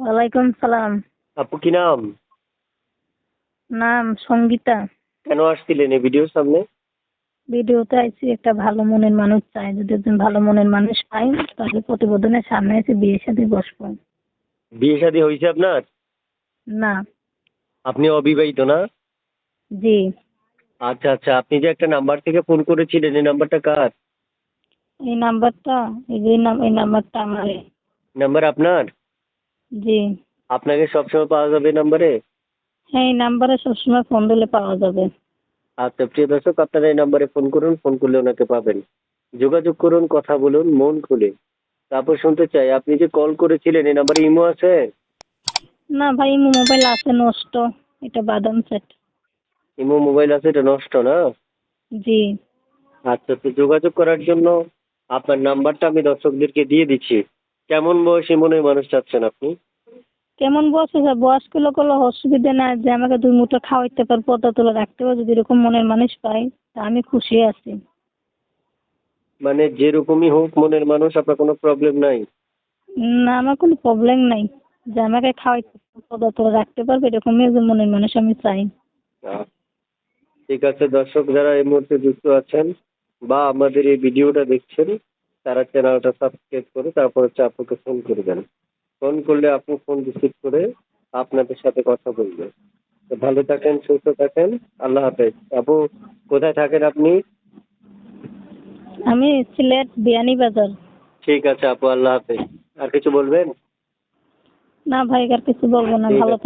ওয়ালাইকুম সালাম। আপু কি নাম? নাম সঙ্গীতা। কেন আসছিলেন এই ভিডিওর সামনে? ভিডিওতে আইছি একটা ভালো মনের মানুষ চাই। যদি একজন ভালো মনের মানুষ পাই তাহলে প্রতিবেদনের সামনে এসে বিয়ে সাথে বসবো। বিয়ে শাদী হয়েছে আপনার? না। আপনি অবিবাহিত না? জি। আচ্ছা আচ্ছা আপনি যে একটা নাম্বার থেকে ফোন করেছিলেন এই নাম্বারটা কার? এই নাম্বারটা এই যে নাম এই নাম্বারটা আমার। নাম্বার আপনার? জি। আপনাকে সবসময় পাওয়া যাবে নাম্বারে? হ্যাঁ এই নাম্বারে সবসময় ফোন দিলে পাওয়া যাবে। আচ্ছা প্রিয় দর্শক আপনারা এই নাম্বারে ফোন করুন ফোন করলে ওনাকে পাবেন। যোগাযোগ করুন কথা বলুন মন খুলে। তারপর শুনতে চাই আপনি যে কল করেছিলেন এই নাম্বারে ইমো আছে? না ভাই ইমো মোবাইল আছে নষ্ট। এটা বাদাম সেট। ইমো মোবাইল আছে এটা নষ্ট না? জি। আচ্ছা তো যোগাযোগ করার জন্য আপনার নাম্বারটা আমি দর্শকদেরকে দিয়ে দিচ্ছি। কেমন বয়সী মনের মানুষ চাচ্ছেন আপনি? কেমন বয়স হয়েছে বয়স্ক লোক হলে অসুবিধা না যে আমাকে দুই মুঠো খাওয়াইতে পারব পদ্মা তুলে রাখতে পারব যদি এরকম মনের মানুষ পাই তা আমি খুশি আছি। মানে যেরকমই হোক মনের মানুষ আপনার কোনো প্রবলেম নাই? না আমার কোনো প্রবলেম নাই। যে আমাকে খাওয়াইতে পদ্মা তুলে রাখতে পারবে এরকমই একজন মনের মানুষ আমি চাই। ঠিক আছে দর্শক যারা এই মুহূর্তে যুক্ত আছেন বা আমাদের এই ভিডিওটা দেখছেন তারা চ্যানেলটা সাবস্ক্রাইব করে তারপর হচ্ছে আপুকে ফোন করবেন ফোন করলে আপু ফোন রিসিভ করে আপনাদের সাথে কথা বলবে। তো ভালো থাকেন সুস্থ থাকেন আল্লাহ হাফেজ। আপু কোথায় থাকেন আপনি? আমি সিলেট বিয়ানি বাজার। ঠিক আছে আপু আল্লাহ হাফেজ। আর কিছু বলবেন? না ভাই আর কিছু বলব না ভালো